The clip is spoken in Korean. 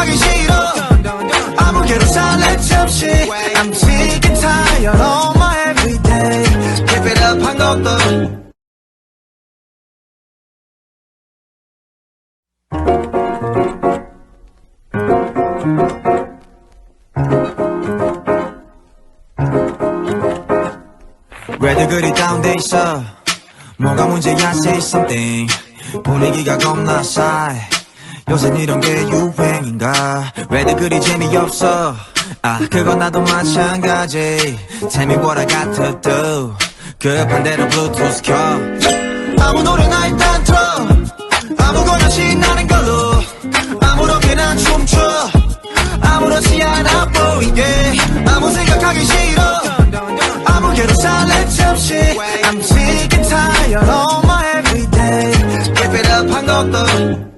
하기 싫어 아무개로 살래 잠시 I'm sick and tired of my everyday Keep it up 한 것도 왜들 그리 다운돼 있어 뭐가 문제야 say something 분위기가 겁나 싸해 요새 이런 게 유행인가? 왜들 그리 재미없어? 아 그건 나도 마찬가지. Tell me what I got to do 급한 대로 블루투스 켜. 아무 노래나 일단 틀어. 아무거나 신나는 걸로. 아무렇게나 춤춰. 아무렇지 않아 보이게. 아무 생각하기 싫어. 아무개로 살래 잠시 I'm sick and tired of my everyday. Keep it up 한 것도